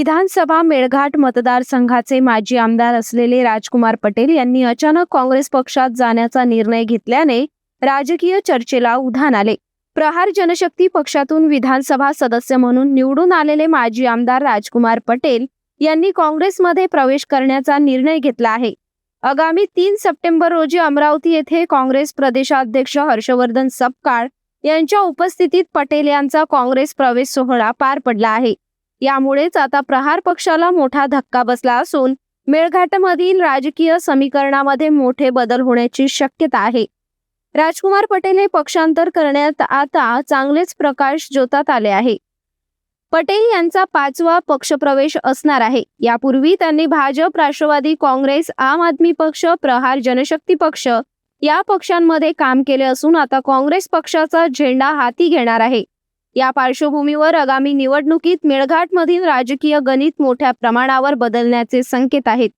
विधानसभा मेळघाट मतदारसंघाचे माजी आमदार असलेले राजकुमार पटेल यांनी अचानक काँग्रेस पक्षात जाण्याचा निर्णय घेतल्याने राजकीय चर्चेला उधाण आले. प्रहार जनशक्ती पक्षातून विधानसभा सदस्य म्हणून निवडून आलेले माजी आमदार राजकुमार पटेल यांनी काँग्रेसमध्ये प्रवेश करण्याचा निर्णय घेतला आहे. आगामी तीन सप्टेंबर रोजी अमरावती येथे काँग्रेस प्रदेशाध्यक्ष हर्षवर्धन सपकाळ यांच्या उपस्थितीत पटेल यांचा काँग्रेस प्रवेश सोहळा पार पडला आहे. यामुळेच आता प्रहार पक्षाला मोठा धक्का बसला असून मेळघाटमधील राजकीय समीकरणामध्ये मोठे बदल होण्याची शक्यता आहे. राजकुमार पटेल हे पक्षांतर करण्यात आता चांगलेच प्रकाश ज्योतात आले आहे. पटेल यांचा पाचवा पक्षप्रवेश असणार आहे. यापूर्वी त्यांनी भाजप राष्ट्रवादी काँग्रेस आम आदमी पक्ष प्रहार जनशक्ती पक्ष या पक्षांमध्ये काम केले असून आता काँग्रेस पक्षाचा झेंडा हाती घेणार आहे. या पार्श्वभूमीवर आगामी निवडणुकीत मेळघाटमधील राजकीय गणित मोठ्या प्रमाणावर बदलण्याचे संकेत आहेत.